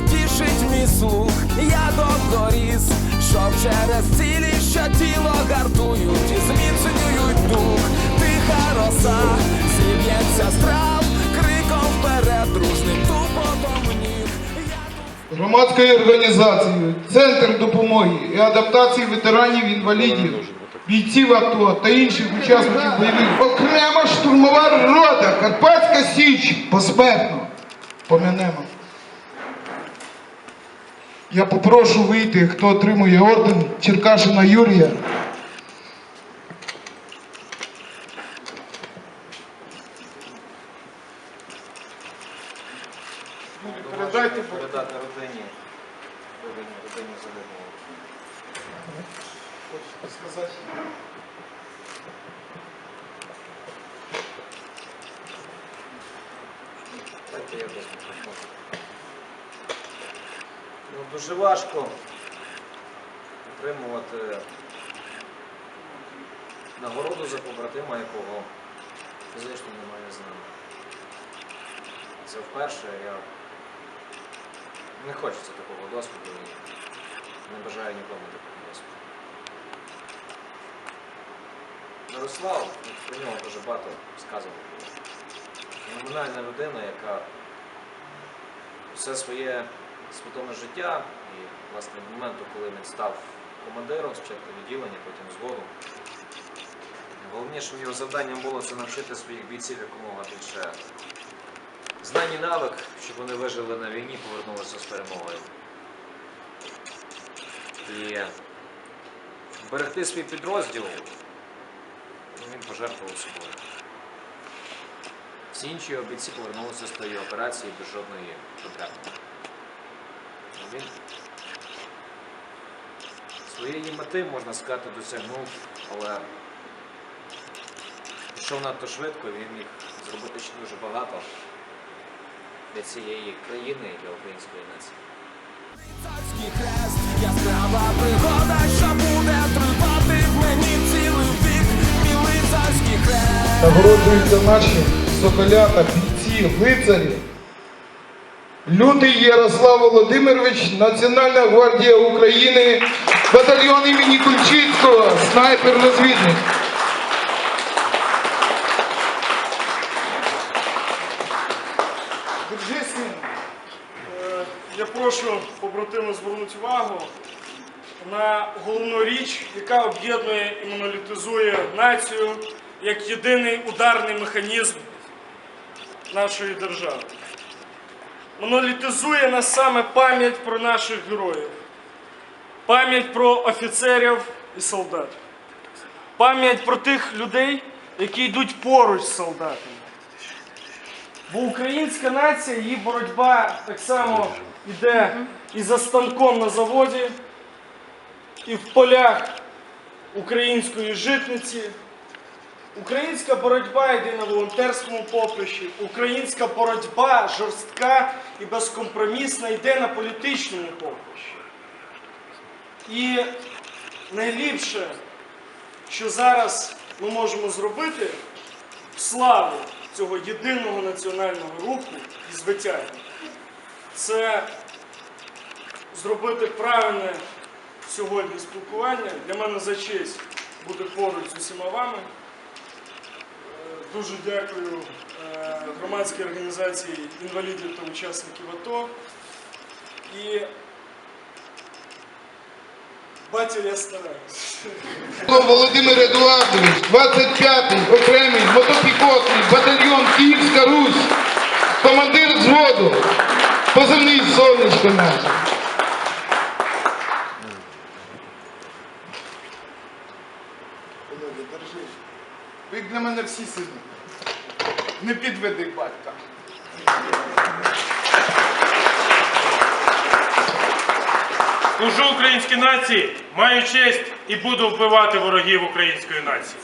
тішить мій слух. Я довго ріс, щоб через цілі, що тіло гартують і зміцнюють дух. Тиха роса, зіб'ється страв, криком вперед, дружним тупотом ніг. Громадською організацією Центр допомоги і адаптації ветеранів інвалідів, бійців АТО та інших учасників бойових. Окрема штурмова рота Карпатська Січ посмертно помянемо. Я попрошу вийти, хто отримує орден Черкашина Юрія. Передайте, передати родині, родині, родині загиблого. Сказати? Дайте я десь мікрофон. Дуже важко отримувати нагороду за побратима, якого фізично немає з нами. Це вперше я не хочеться такого досвіду і не бажаю нікому такого досвіду. Мирослав, ну, про нього дуже багато сказано. було. Феноменальна людина, яка все своє свідоме життя і, власне, моменту, коли він став командиром спочатку відділення, потім згодом. Головнішим його завданням було це навчити своїх бійців якомога більше знань і навик, щоб вони вижили на війні, повернулися з перемогою. І берегти свій підрозділ він пожертвував собою. Всі інші його бійці повернулися з тої операції без жодної проблеми. Він своєї мети, можна сказати, досягнув, але пішов надто швидко, він міг зробити ще дуже багато для цієї країни і для української нації. Царський хрест, яскрава пригода, що буде тривати в мені цілий вік. Мій царський хрест. Нагороджуються наші соколята, бійці, лицарі. Лютий Ярослав Володимирович, Національна гвардія України, батальйон імені Кульчицького, снайпер-розвідник. Держи. Е, Я прошу побратимів звернути увагу на головну річ, яка об'єднує і монолітизує націю як єдиний ударний механізм нашої держави. Монолітизує нас саме пам'ять про наших героїв, пам'ять про офіцерів і солдат, пам'ять про тих людей, які йдуть поруч з солдатами. Бо українська нація, її боротьба так само йде і за станком на заводі, і в полях української житниці. Українська боротьба йде на волонтерському поприщі. Українська боротьба жорстка і безкомпромісна йде на політичному поприщі. І найліпше, що зараз ми можемо зробити славу цього єдиного національного руху і звитягу, це зробити правильне сьогодні спілкування. Для мене за честь бути поруч з усіма вами. Дуже дякую е, громадській організації інвалідів та учасників АТО. І батя я стараюсь. Володимир Едуардович, 25-й окремий мотопіхотний батальйон Київська Русь, командир взводу, позивний сонечко наше. Володя. Ви для мене всі сильні. Не підведи батька. Служу українській нації, маю честь і буду вбивати ворогів української нації.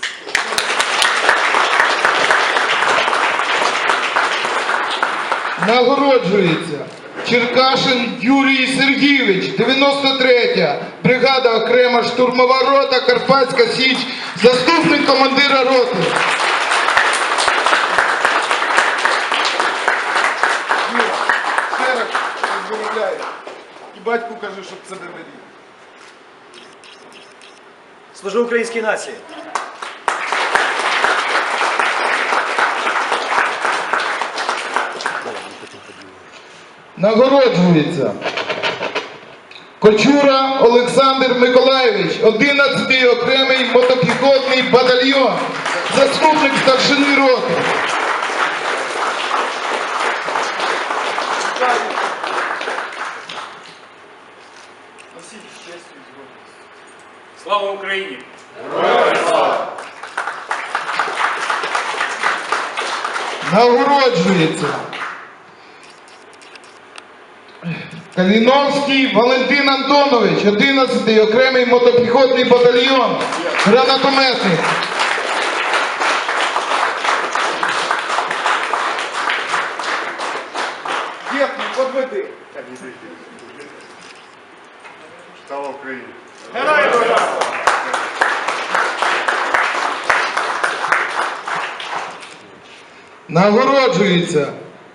Нагороджується Черкашин Юрій Сергійович, 93-я бригада окрема штурмова рота Карпатська Січ, заступник командира роти. Батьку кажи, щоб це не беріг. Служу українській нації. Нагороджується. Кочура Олександр Миколаєвич, 11-й окремий мотопіхотний батальйон, заступник старшини роти. Слава Україні! Нагороджується. Каліновський Валентин Антонович, 11-й окремий мотопіхотний батальйон, гранатометник. Не подведи. Слава Україні! Нагороджується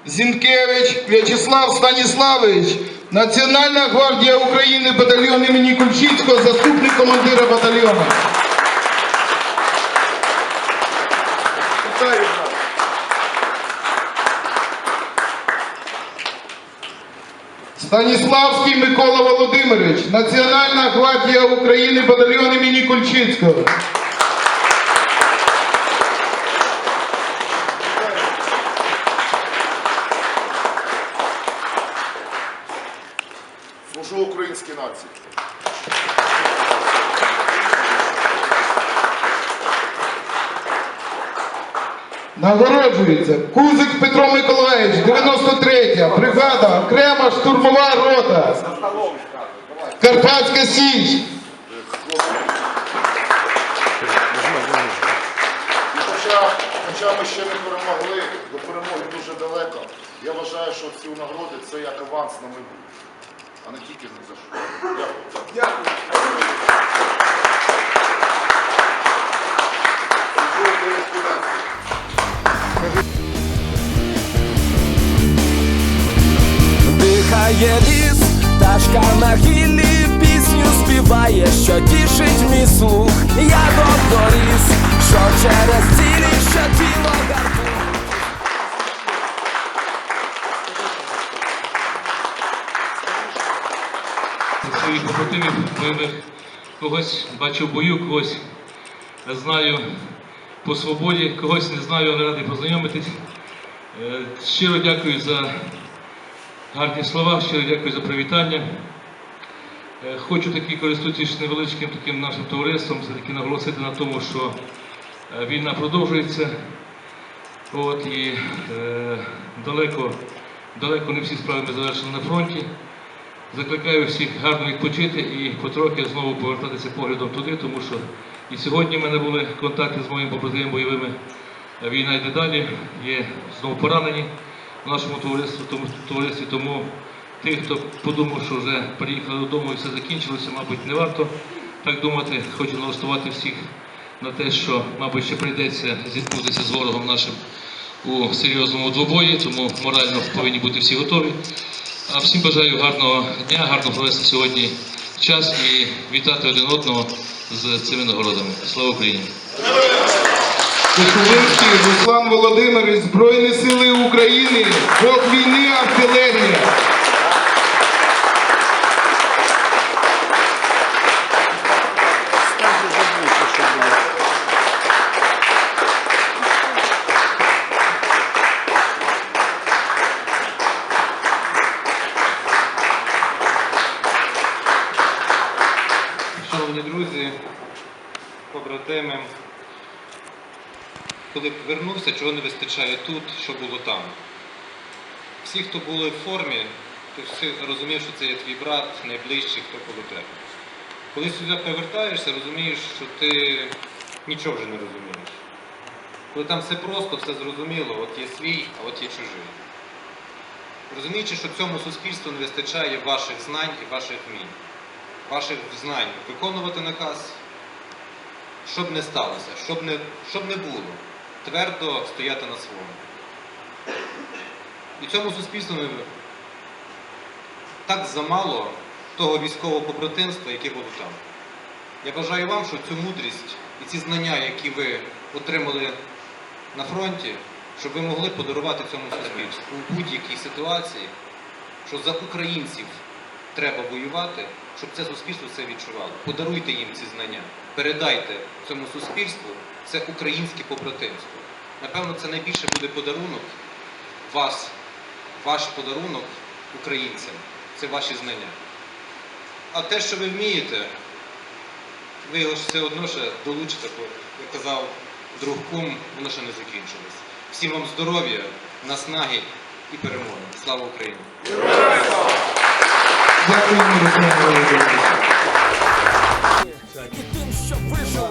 Зінкевич В'ячеслав Станіславович, Національна гвардія України, батальйон імені Кульчицького, заступник командира батальйону. Станіславський Микола Володимирович, Національна гвардія України, батальйон імені Кульчицького. Служу українській нації. Нагороджується Кузик Петро Миколаївич, 93-я бригада, окрема штурмова рота. Карпатська Січ. Хоча, хоча ми ще не перемогли, до перемоги дуже далеко, я вважаю, що ці нагороди це як аванс на майбутнє, а не тільки за що. Дякую. Дихає ліс, пташка на гіллі пісню співає, що тішить мій слух. Я доріс, що через цілі, що тіло гартує. своїх побратимів бойових. Когось бачу в бою, когось знаю по свободі, когось не знаю, але радий познайомитись. Е, Щиро дякую за гарні слова, щиро дякую за привітання. Е, Хочу таки, користуючись невеличким таким нашим товариством, все-таки наголосити на тому, що е, війна продовжується. От, і е, далеко, далеко не всі справи ми завершили на фронті. Закликаю всіх гарно відпочити і потрохи знову повертатися поглядом туди, тому що і сьогодні в мене були контакти з моїми побратимами бойовими. Війна йде далі, є знову поранені в нашому товаристві, тому, товаристві. Тому тих, хто подумав, що вже приїхали додому і все закінчилося, мабуть, не варто так думати. Хочу налаштувати всіх на те, що, мабуть, ще прийдеться зіткнутися з ворогом нашим у серйозному двобої, тому морально повинні бути всі готові. А всім бажаю гарного дня, гарно провести сьогодні час і вітати один одного з цими нагородами. Слава Україні! Кошулинський Руслан Володимирович, Збройні Сили України, Бог війни, артилерія. Вернувся, чого не вистачає тут, що було там. Всі, хто були в формі, то всі розумів, що це є твій брат, найближчий, хто коло тебе. Коли сюди повертаєшся, розумієш, що ти нічого вже не розумієш. Коли там все просто, все зрозуміло, от є свій, а от є чужий. Розуміючи, що цьому суспільству не вистачає ваших знань і ваших вмінь ваших знань виконувати наказ, щоб не сталося, щоб не, щоб не було, твердо стояти на своєму. І цьому суспільству так замало того військового побратимства, яке було там. Я бажаю вам, щоб цю мудрість і ці знання, які ви отримали на фронті, щоб ви могли подарувати цьому суспільству у будь-якій ситуації, що за українців треба воювати, щоб це суспільство це відчувало. Подаруйте їм ці знання, передайте цьому суспільству це українське побратимство. Напевно, це найбільше буде подарунок вас, ваш подарунок українцям. Це ваші знання. А те, що ви вмієте, ви його все одно ще долучите, бо, як казав друг кум, воно ще не закінчилось. Всім вам здоров'я, наснаги і перемоги. Слава Україні! І тим, що вижили слово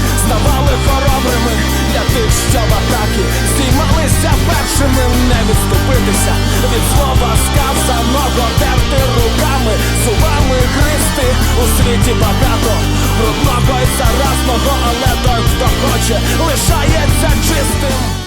ставали хоробрими, для тих, що в атаки здіймалися першими, не відступитися від слова сказаного, терти руками, зубами гристи у світі багато брудного й заразного, але той, хто хоче, лишається чистим.